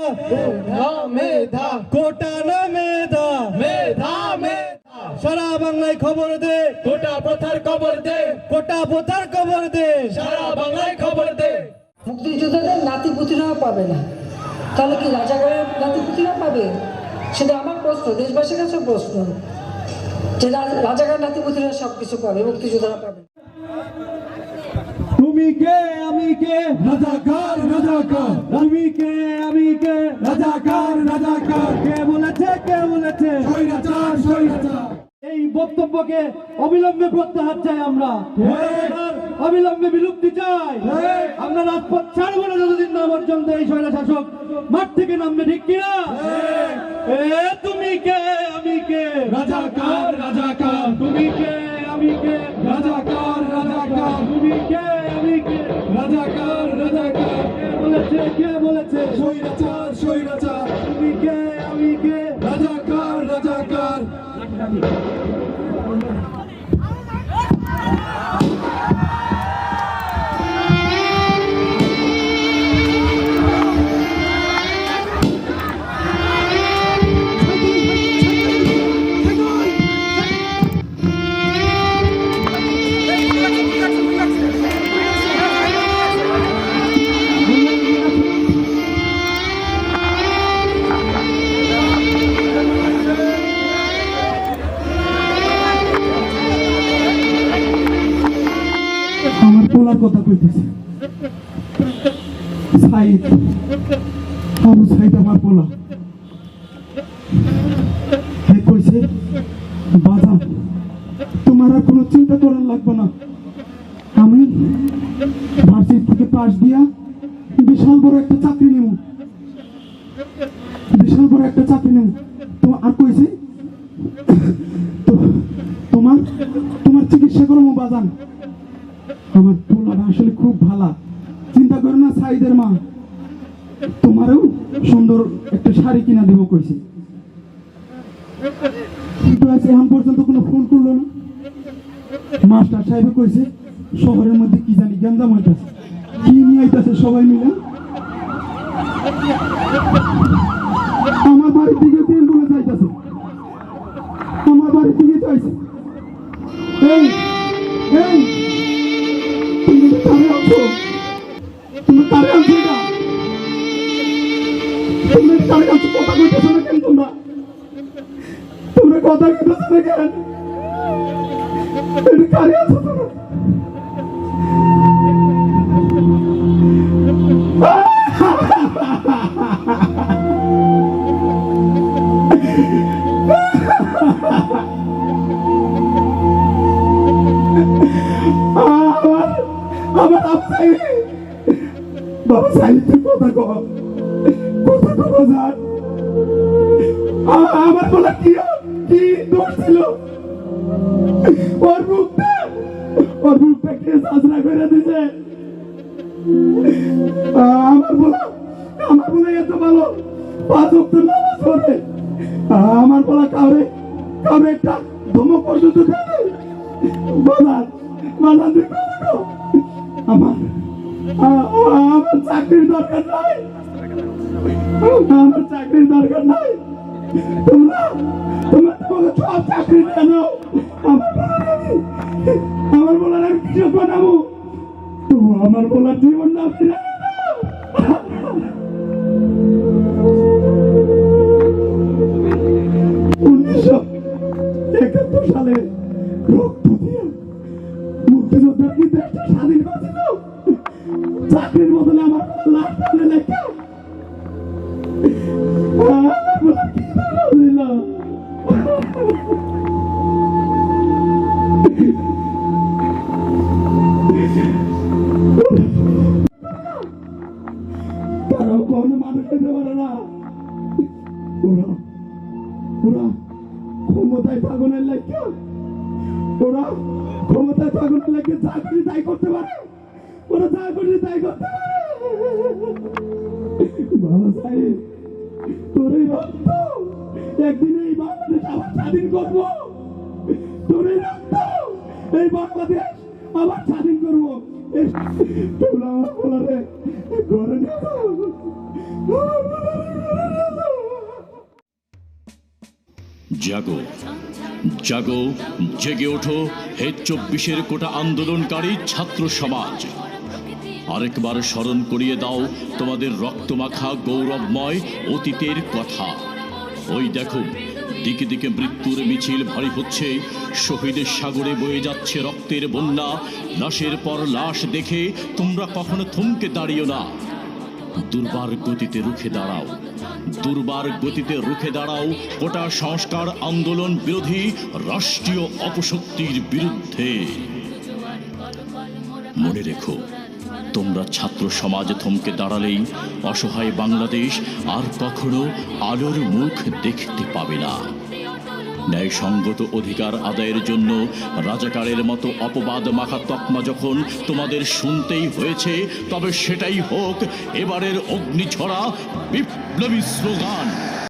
মেধা। মেধা কোটা না মেধা? মেধা মেধা। সারা বাংলায় খবর দে। গোটা প্রথার খবর দে। কোটা পোতার খবর দে। সারা বাংলায় খবর দে। মুক্তিযোদ্ধাদের নাতিপুতিরাও পাবে না। তাহলে কি রাজাকারের নাতিপুতিরা পাবে? সেটা আমার প্রশ্ন দেশবাসীর কাছে প্রশ্ন। যে রাজাকার নাতিপুতিরা সব কিছু পাবে মুক্তিযোদ্ধারা পাবে। না। তুমি কে আমি কে? রাজাকার রাজাকার। তুমি কে আমি কে? রাজাকার রাজাকার। কে বলেছে কে বলেছে? স্বৈরাচার স্বৈরাচার। এই বক্তব্যকে অবিলম্বে প্রত্যাহার চাই আমরা। অবিলম্বে বিলুপ্তি চাই। আমরা রাজপথ ছাড়বো না যতদিন না পর্যন্ত এই স্বৈরা শাসক মাঠ থেকে নামবে ঠিক কিনা? কে বলেছে? স্বৈরাচার স্বৈরাচার। পোলার কথা কইতেছে। সাইদ, আবু সাইদ আমার পোলা হে কইছে বাজান তোমার আর কোনো চিন্তা করার লাগবে না। আমি ভার্সিটি থেকে পাশ দিয়া বিশাল বড় একটা চাকরি নেব বিশাল বড় একটা চাকরি নেব তো আর কইছে তোমার তোমার চিকিৎসা করব বাজান। আমার আসলে খুব ভালা। চিন্তা করো না, সাইদের মা। তোমারও সুন্দর একটা শাড়ি কিনা দেবো কইছে। কিন্তু এখন পর্যন্ত কোনো ফোন করল না। মাস্টার সাহেব কইছে, শহরের মধ্যে কি জানি গেন্দাম হইতাছে। কি নিয়ে আইতাছে সবাই মিলে? আমার বাড়ির দিকে বলে যাইতাছে? আমার বাড়ির দিকে এই এই। আছো তুমি এটা তুমি কারে আছো কথা কইতেছো না কেন কথা কইতেছো না কেন? এটা কারে বাবা সাহিত্য কথা কহ কথা কহ বাজার আমার বলা কি কি দোষ ছিল? ওর মুখটা ওর মুখটা কে সাজরা করে দিছে? আমার বলা আমার বলা এত ভালো। পাঁচ অক্ট নামাজ পড়ে। আমার বলা কাউরে কাউরে একটা ধমক পর্যন্ত দেয় বাজার বাজার আমার আমার চাকরির দরকার নাই। আমার চাকরির দরকার নাই। তোমরা তোমরা তোমাকে সব চাকরি নাও। আমার বলার আমি কিছু বানাবো তো আমার বলার জীবন না ফিরে উনিশশো একাত্তর সালে রক্ত দিয়ে মুক্তিযোদ্ধার কি দেশটা স্বাধীন করেছিল। চাকরির বদলে আমার লাখ টাকা লেখা আমার বলা কি দরকার ছিল? তারাও কোনো মানুষ হতে পারে না। ওরা ওরা ক্ষমতায় পাগনের লেখা। ওরা ক্ষমতায় পাগনের লেগে চাকরি তাই করতে পারে। ওরা যা করছে তাই বাবা সাহেব, তোর এই রক্ত, একদিন এই বাংলাদেশ আবার স্বাধীন করব। তোর এই রক্ত, এই বাংলাদেশ আবার স্বাধীন করব। জাগো জাগো, জেগে ওঠো, হে চব্বিশের কোটা আন্দোলনকারী ছাত্র সমাজ। আরেকবার স্মরণ করিয়ে দাও তোমাদের রক্তমাখা গৌরবময় অতীতের কথা। ওই দেখো, দিকে দিকে মৃত্যুর মিছিল ভারী হচ্ছে, শহীদের সাগরে বয়ে যাচ্ছে রক্তের বন্যা, লাশের পর লাশ দেখে তোমরা কখনো থমকে দাঁড়িও না। দুর্বার গতিতে রুখে দাঁড়াও, দুর্বার গতিতে রুখে দাঁড়াও, গোটা সংস্কার আন্দোলন বিরোধী রাষ্ট্রীয় অপশক্তির বিরুদ্ধে। মনে রেখো তোমরা ছাত্র সমাজ থমকে দাঁড়ালেই অসহায় বাংলাদেশ আর কখনো আলোর মুখ দেখতে পাবে না। ন্যায়সঙ্গত অধিকার আদায়ের জন্য রাজাকারের মতো অপবাদ মাখা তকমা যখন তোমাদের শুনতেই হয়েছে, তবে সেটাই হোক, এবারের অগ্নিছড়া বিপ্লবী স্লোগান।